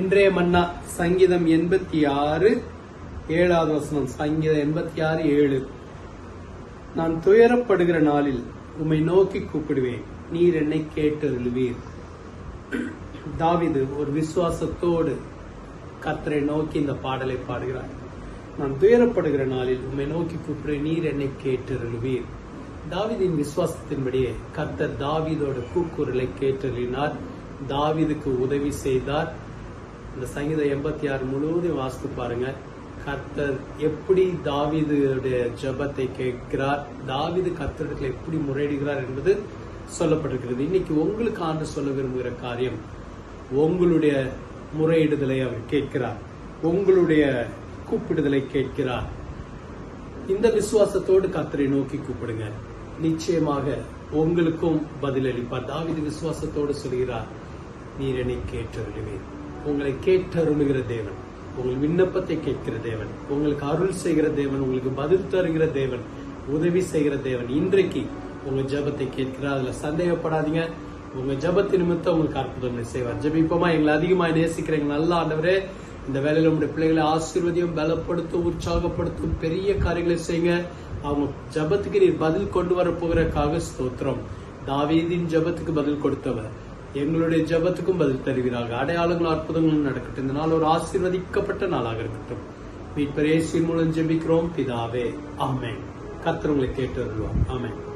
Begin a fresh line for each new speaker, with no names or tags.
இன்றைய மன்னா சங்கீதம் எண்பத்தி ஆறு ஏழாவது வசனம் சங்கீதம் எண்பத்தி ஆறு ஏழு. நான் துயரப்படுகிற நாளில் உம்மை நோக்கி கூப்பிடுவேன். நீர் என்னை கேட்டருள்வீர். தாவிது ஒரு விசுவாசத்தோடு கத்தரை நோக்கி இந்த பாடலை பாடுகிறார். நான் துயரப்படுகிற நாளில் உம்மை நோக்கி கூப்பிடுவேன். நீர் என்னை கேட்டருள்வீர். தாவிதின் விசுவாசத்தின்படியே கர்த்தர் தாவிதோட கூக்குரலை கேட்டறினார் தாவிதுக்கு உதவி செய்தார். இந்த சங்கீதம் எண்பத்தி ஆறு முழுவதும் வாசித்து பாருங்க. கர்த்தர் எப்படி தாவிதுடைய ஜெபத்தை கேட்கிறார்? தாவிது கர்த்தரிடத்தில் எப்படி முறையிடுகிறார் என்பது சொல்லப்பட்டிருக்கிறது. இன்னைக்கு உங்களுக்கு ஆண்டு சொல்ல விரும்புகிற காரியம் உங்களுடைய முறையிடுதலை அவர் கேட்கிறார். உங்களுடைய கூப்பிடுதலை கேட்கிறார். இந்த விசுவாசத்தோடு கத்தரை நோக்கி கூப்பிடுங்க. நிச்சயமாக உங்களுக்கும் பதிலளிப்பார். தாவீது விசுவாசத்தோடு சொல்கிறார் நீர் என்னை விடுவேன் உங்களை கேட்டருளுகிற தேவன் உங்கள் விண்ணப்பத்தை கேட்கிற தேவன் உங்களுக்கு அருள் செய்கிற தேவன் உங்களுக்கு பதில் தருகிற தேவன் உதவி செய்கிற தேவன். இன்றைக்கு உங்க ஜெபத்தை கேட்கிறார் அதுல சந்தேகப்படாதீங்க. உங்க ஜெபத்து நிமித்தம் உங்களுக்கு அற்புதம் செய்வார். ஜபிப்போமா? எங்களை அதிகமா நேசிக்கிற எங்க நல்ல ஆண்டவரே இந்த வேலையில உங்களுடைய பிள்ளைகளை ஆசீர்வதியும் பலப்படுத்தும் உற்சாகப்படுத்தும் பெரிய காரியங்களை செய்யுங்க. அவங்க ஜெபத்துக்கு நீர் பதில் கொண்டு வர போகிறக்காக ஸ்தோத்திரம். தாவீதின் ஜெபத்துக்கு பதில் கொடுத்தவர். எங்களுடைய ஜெபத்துக்கும் பதில் தருவீராக. அடையாளங்கள் அற்புதங்களும் நடக்கட்டும். இந்த நாள் ஒரு ஆசீர்வதிக்கப்பட்ட நாளாக இருக்கட்டும். மீட்பரேசின் மூலம் ஜெபிக்கிறோம். பிதாவே ஆமேன். கத்திரவங்களை கேட்டு வருவோம் ஆமேன்.